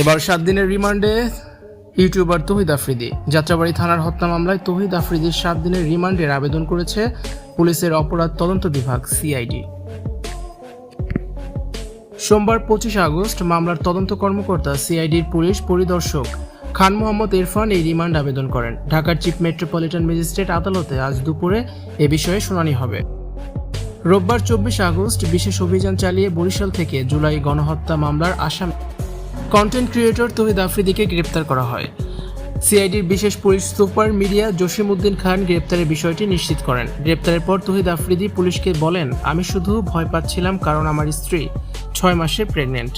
এবার সাত দিনের রিমান্ডে ইউটিউবার তহিদ আফ্রিদি। যাত্রাবাড়ি থানার হত্যা মামলায় তহিদ আফ্রিদির সাত দিনের রিমান্ডের আবেদন করেছে পুলিশের অপরাধ তদন্ত বিভাগ, সিআইডি। সোমবার পঁচিশে আগস্ট মামলার তদন্ত কর্মকর্তা, সিআইডির পুলিশ পরিদর্শক খান মোহাম্মদ ইরফান এই রিমান্ড আবেদন করেন। ঢাকার চিফ মেট্রোপলিটন ম্যাজিস্ট্রেট আদালতে আজ দুপুরে এ বিষয়ে শুনানি হবে। রোববার চব্বিশ আগস্ট বিশেষ অভিযান চালিয়ে বরিশাল থেকে জুলাই গণহত্যা মামলার আসামি কন্টেন্ট ক্রিয়েটর তহিদ আফ্রিদিকে গ্রেপ্তার করা হয়। সিআইডির বিশেষ police super media Jasim Uddin Khan গ্রেপ্তারের বিষয়টি নিশ্চিত করেন। গ্রেপ্তারের পর তহিদ আফ্রিদি পুলিশকে বলেন, আমি শুধু ভয় পাচ্ছিলাম কারণ আমার স্ত্রী ছয় মাসে প্রেগনেন্ট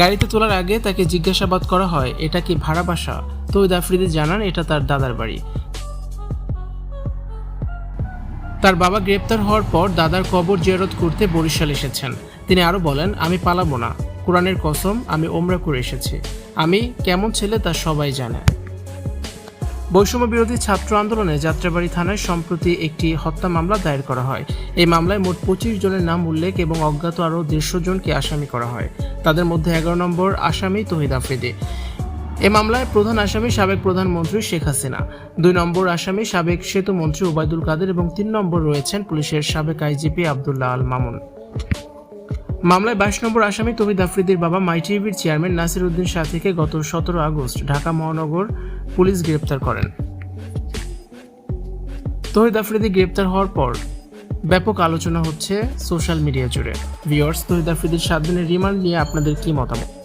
গাড়িতে তোলার আগে তাকে জিজ্ঞাসাবাদ করা হয়, এটা কি ভাড়া বাসা? তহিদ আফ্রিদি জানান, এটা তার দাদার বাড়ি। তার বাবা গ্রেপ্তার হওয়ার পর দাদার কবর জিয়ারত করতে বরিশাল এসেছেন। তিনি আরও বলেন, আমি পালাবো না। কোরআনের কসম, আমি ওমরা করে এসেছি। আমি কেমন ছেলে তা সবাই জানে। বৈষম্য বিরোধী ছাত্র আন্দোলনে যাত্রাবাড়ি থানায় সম্প্রতি একটি হত্যা মামলা দায়ের করা হয়। এই মামলায় মোট পঁচিশ জনের নাম উল্লেখ এবং অজ্ঞাত আরও দেড়শো জনকে আসামি করা হয়। তাদের মধ্যে এগারো নম্বর আসামি তহিদ আফ্রিদি। এ মামলায় প্রধান আসামি সাবেক প্রধানমন্ত্রী শেখ হাসিনা, দুই নম্বর আসামি সাবেক সেতু মন্ত্রী ওবায়দুল কাদের এবং তিন নম্বর রয়েছেন পুলিশের সাবেক আইজিপি আবদুল্লাহ আল মামুন। মামলায় বাইশ নম্বর আসামি তহিদ আফ্রিদির বাবা মাই টিভির চেয়ারম্যান নাসির উদ্দিন সাথীকে গত সতেরো আগস্ট ঢাকা মহানগর পুলিশ গ্রেপ্তার করেন। তহিদ আফ্রিদি গ্রেপ্তার হওয়ার পর ব্যাপক আলোচনা হচ্ছে সোশ্যাল মিডিয়া জুড়ে। ভিওর্স তহিদ আফ্রিদির সাত দিনের রিমান্ড নিয়ে আপনাদের কি মতামত?